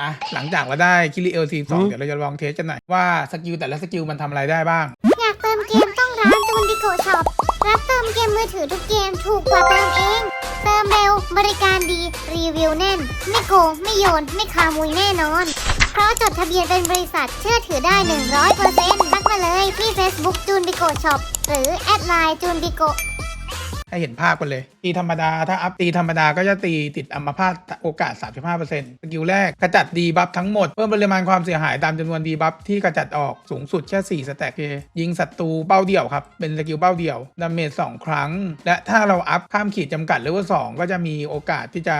อะหลังจากเราได้คิริเอลซีสองเดี๋ยวเราจะลองเทสกันหน่อยว่าสกิลแต่ละสกิลมันทำอะไรได้บ้าง อยากเติมเกมต้องร้านจูนบิโกช็อป รับเติมเกมมือถือทุกเกมถูกกว่าเติมเอง เติมเร็วบริการดีรีวิวแน่น ไม่โกงไม่โยน ไม่คามุยแน่นอน เพราะจดทะเบียนเป็นบริษัทเชื่อถือได้ 100%ทักมาเลยที่ Facebook จูนบิโกช็อปหรือแอดไลน์จูนบิโก ให้เห็นภาพกันเลย ตีธรรมดา ถ้าอัพตีธรรมดาก็จะตีติดอัมพาตโอกาส 35%สกิลแรกกระจัดดีบัฟทั้งหมด เพิ่มปริมาณความเสียหายตามจำนวนดีบัฟที่กระจัดออกสูงสุดแค่ 4 สแต็กยิงศัตรูเป้าเดี่ยวครับ เป็นสกิลเป้าเดี่ยวดาเมจ2ครั้ง และถ้าเราอัพข้ามขีดจำกัดเลเวล2ก็จะมีโอกาสที่จะ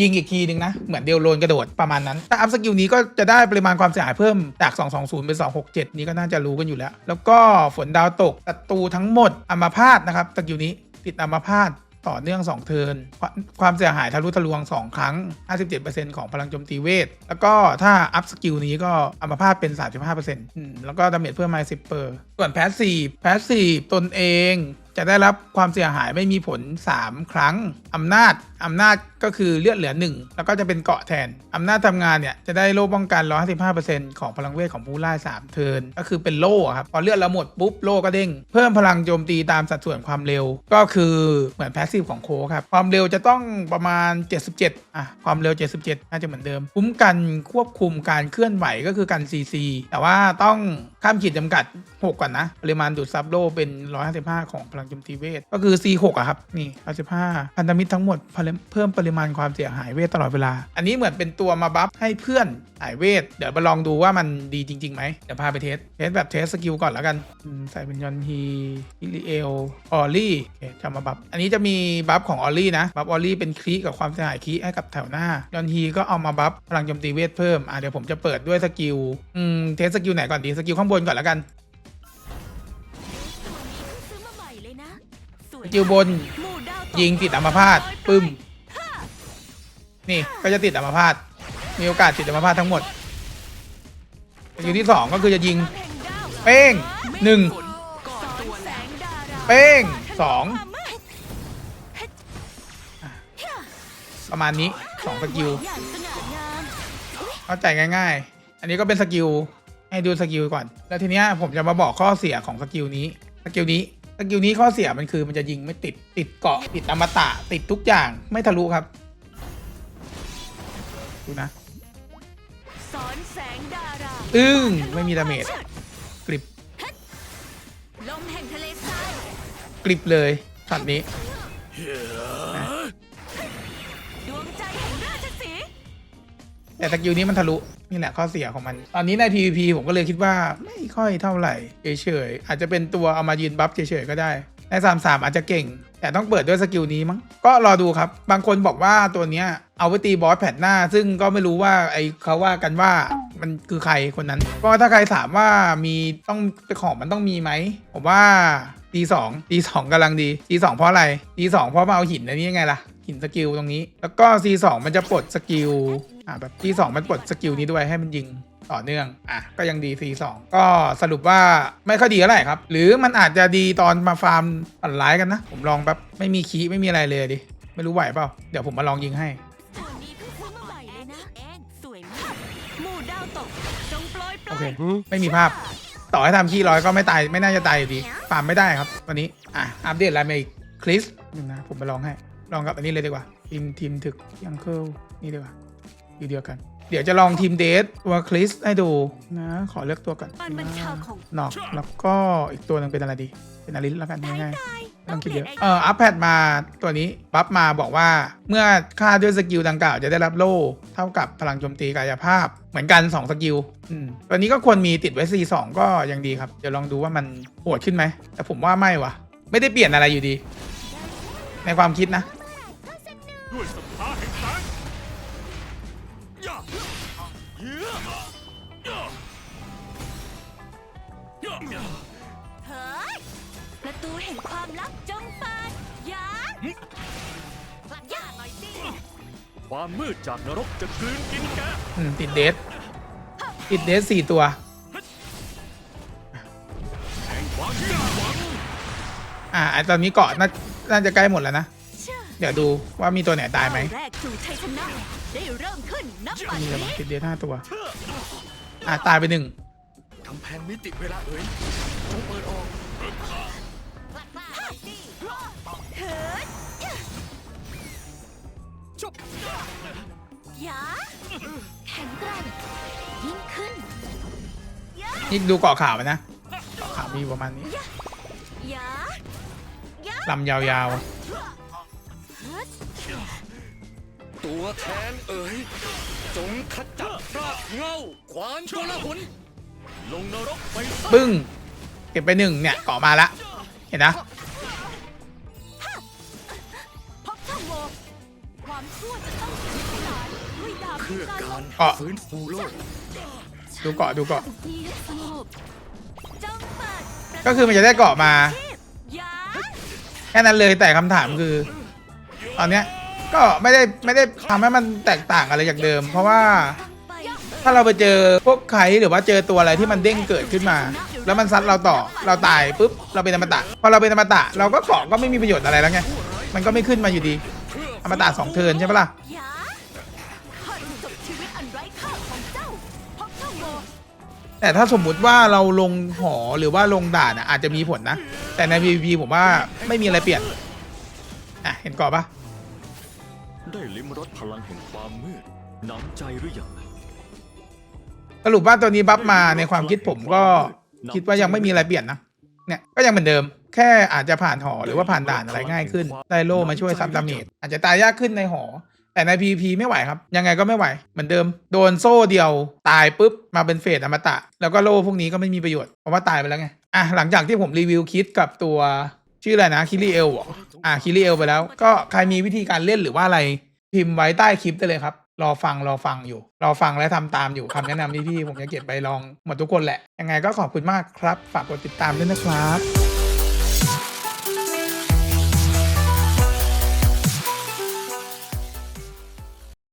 ยิงอีกทีนึงนะ เหมือนเดลโลนกระโดดประมาณนั้น ถ้าอัพสกิลนี้ก็จะได้ปริมาณความเสียหายเพิ่มจาก 220 เป็น 267 นี้ก็น่าจะรู้กันอยู่แล้ว แล้วก็ฝนดาวตกศัตรูทั้งหมดอัมาพาตนะครับสกิลนี้ติดอัมาพาตต่อเนื่อง 2 เทิน ความความเสียหายทะลุทะลวง 2 ครั้ง 57%ของพลังโจมตีเวท แล้วก็ถ้าอัพสกิลนี้ก็อัมพาตเป็น 35%อืมแล้วก็ดาเมจเพิ่มมา 10เปอร์ส่วนแพสซีฟแพสซีฟตนเองจะได้รับความเสียหายไม่มีผล 3 ครั้ง อำนาจ อำนาจ ก็คือเลือดเหลือ 1 แล้วก็จะเป็นเกาะแทน อำนาจทำงานเนี่ยจะได้โล่ป้องกัน 155%ของพลังเวทของผู้ไล่า 3 เทิร์นก็คือเป็นโล่ครับ พอเลือดเราหมดปุ๊บโล่ก็เด้ง เพิ่มพลังโจมตีตามสัดส่วนความเร็ว ก็คือเหมือนแพสซีฟของโคครับ ความเร็วจะต้องประมาณ 77 อะ ความเร็ว 77 น่าจะเหมือนเดิม คุ้มกันควบคุมการเคลื่อนไหวก็คือกัน CC แต่ว่าต้องข้ามขีดจำกัด 6 ก่อนนะ ปริมาณดูดซับโล่เป็น 155 ของพลังโจมตีเวท ก็คือ C6 อะครับ นี่55 พันธมิตรทั้งหมดเพิ่มเพิ่มปริมาณความเสียหายเวทตลอดเวลา อันนี้เหมือนเป็นตัวมาบัฟให้เพื่อนสายเวท เดี๋ยวมาลองดูว่ามันดีจริงๆไหมเดี๋ยวพาไปเทส เทสแบบเทสสกิลก่อนแล้วกันใส่เป็นยอนฮีอิลิเอลออลลี่จะมาบัฟ อันนี้จะมีบัฟของออลลี่นะ บัฟออลลี่เป็นคลีกับความเสียหายคลีให้กับแถวหน้า ยอนฮีก็เอามาบัฟพลังโจมตีเวทเพิ่ม อะเดี๋ยวผมจะเปิดด้วยสกิล อืม เทสสกิลไหนก่อนดี สกิลข้างบนก่อนแล้วกันสกิลบนยิงติดอัมพาตปึ้ม นี่ก็จะติดอัมพาตมีโอกาสติดอัมพาตทั้งหมดสกิลที่สองก็คือจะยิง เป้งหนึ่งเป้งสองประมาณนี้สองสกิลอย่างสง่างามเข้าใจง่าย ๆ อันนี้ก็เป็นสกิลให้ดูสกิลก่อน แล้วทีเนี้ยผมจะมาบอกข้อเสียของสกิลนี้สกิลนี้สกิลนี้ข้อเสียมันคือมันจะยิงไม่ติดติดเกาะติดอมตะติดทุกอย่างไม่ทะลุครับ ดูนะ สอนแสงดาราอึ้งไม่มีดาเมจกริบลมแห่งทะเลทรายกริบเลยช็อตนี้ ดวงใจแห่งราชสีห์แต่สกิลนี้มันทะลุนี่แหละข้อเสียของมัน ตอนนี้ใน PVP ผมก็เลยคิดว่าไม่ค่อยเท่าไหร่เฉยๆอาจจะเป็นตัวเอามายืนบัฟเฉยๆก็ได้ ใน3 3อาจจะเก่ง แต่ต้องเปิดด้วยสกิลนี้มั้ง ก็รอดูครับ บางคนบอกว่าตัวเนี้ยเอาไว้ตีบอสแผ่นหน้า ซึ่งก็ไม่รู้ว่าไอเขาว่ากันว่ามันคือใครคนนั้น ก็ถ้าใครถามว่ามีต้องของมันต้องมีไหม ผมว่าตีสองตีสองกำลังดีตีสองเพราะอะไรตีสองเพราะมาเอาหินอันนี้ยังไงล่ะหินสกิลตรงนี้ แล้วก็ C2 มันจะปลดสกิลอ่าแบบ C2 มันปลดสกิลนี้ด้วยให้มันยิง ต่อเนื่องอะก็ยังดี C2 ก็สรุปว่าไม่ค่อยดีเท่าไหร่ครับ หรือมันอาจจะดีตอนมาฟาร์มปั่นร้ายกันนะ ผมลองแบบไม่มีคีย์ไม่มีอะไรเลยดิ ไม่รู้ไหวเปล่า เดี๋ยวผมมาลองยิงให้ตัวนี้เพิ่งซื้อมาใหม่เลยนะเองสวยมากหมู่ดาวตกจงโปรยปโอลาเคยไม่มีภาพ ต่อให้ทำคีย์ร้อยก็ไม่ตายไม่น่าจะตายอยู่ดีฟาร์มไม่ได้ครับวันนี้อะอัปเดตอะไรมาอีกคลิสนึงนะผมไปลองให้ลองกับอันนี้เลยดีกว่าทีมทีมถึกยังเคิลนี่ดีกว่าอยู่เดียวกัน เดี๋ยวจะลองทีมเดทตัวคลิสให้ดูนะ ขอเลือกตัวก่อนมันบัญชาของนอกแล้วก็อีกตัวหนึ่งเป็นอะไรดี เป็นอลิสแล้วกันง่ายๆต้ต้อองงเปคิดลี่เยยนอะ ไอเอออัพแพดมาตัวนี้ปั๊บมาบอกว่าเมื่อค่าด้วยสกิลดังกล่าวจะได้รับโล่ เท่ากับพลังโจมตีกายภาพเหมือนกัน 2 สกิลอืมตัวนี้ก็ควรมีติดไว้ C2 ก็ยังดีครับ เดี๋ยวลองดูว่ามันโหดขึ้นไหม แต่ผมว่าไม่วะไม่ได้เปลี่ยนอะไรอยู่ดี ในความคิดนะ ด้วยสภาแห่งแส เยื้อย่าย่าย่าเฮ้ย ประตูแห่งความลับจงเปิดยานย่าหน่อยสิความมืดจากนรกจะกลืนกินแกอืมติดเดสติดเดสสี่ตัว แห่งความสิ้นหวังอ่าไอตอนนี้เกาะน่าน่าจะใกล้หมดแล้วนะ เชื่อเดี๋ยวดูว่ามีตัวไหนตายไหมแรกสู่ชัยชนะได้เริ่มขึ้นนับบัดมีระนี้เบิดติดเดียวห้าตัว อะตายไปหนึ่งกำแพงมิติเวลาเอ๋ยจงเปิดออกเถิดจุบยาแข็งแกร่งยิ่งขึ้นนี่ดูเกาะขาวไว้นะเกาะขาวมีอยู่ประมาณนี้ยาลำยาวเถิด ตัวแทนเอ๋ยจงขจัดรากเหง้าขวานชลหุนลงนรกไปซะๆปึ้ง เก็บไปหนึ่งเนี่ยเกาะมาละเห็นนะพบช่องโหว่ความชั่วจะต้องถูกสลายด้วยดาบเพื่อการเกาะฟื้นฟูโลกดูเกาะดูเกาะดีสงบจงเปิดประตูก็คือมันจะได้เกาะมา ชีพยา แค่นั้นเลยแต่คำถามคือ ตอนเนี้ยก็ไม่ได้ไม่ได้ทำให้มันแตกต่างอะไรจากเดิม เพราะว่าถ้าเราไปเจอพวกใครหรือว่าเจอตัวอะไรที่มันเด้งเกิดขึ้นมา แล้วมันซัดเราต่อเราตายปุ๊บเราเป็นอมตะพอเราเป็นอมตะเราก็เกาะก็ไม่มีประโยชน์อะไรแล้วไงมันก็ไม่ขึ้นมาอยู่ดี อมตะสองเทินใช่ปะล่ะยาข้าจะแต่ถ้าสมมุติว่าเราลงหอหรือว่าลงด่านอะอาจจะมีผลนะ แต่ใน PVP ผมว่าไม่มีอะไรเปลี่ยนอะเห็นเกาะปะ ได้ลิ้มรสพลังแห่งความมืดหนำใจหรือยังสรุปว่าตัวนี้บัฟมาในความคิดผมก็คิดว่ายังไม่มีอะไรเปลี่ยนนะเนี่ยก็ยังเหมือนเดิม แค่อาจจะผ่านหอหรือว่าผ่านด่านอะไรง่ายขึ้น ได้โล่มาช่วยซับดาเมจอาจจะตายยากขึ้นในหอ แต่ใน PVP ไม่ไหวครับ ยังไงก็ไม่ไหว เหมือนเดิม โดนโซ่เดียว ตายปุ๊บ มาเป็นเฟสอมตะ แล้วก็โล่พวกนี้ก็ไม่มีประโยชน์เพราะว่าตายไปแล้วไงอะหลังจากที่ผมรีวิวคิดกับตัว ชื่ออะไรนะคิริเอลอะคิริเอลไปแล้ว ก็ใครมีวิธีการเล่นหรือว่าอะไร พิมพ์ไว้ใต้คลิปได้เลยครับ รอฟังรอฟังอยู่ รอฟังและทำตามอยู่คำแนะนำที่พี่ผมจะเก็บไปลองหมดทุกคนแหละ ยังไงก็ขอบคุณมากครับ ฝากกดติดตามด้วยนะครับ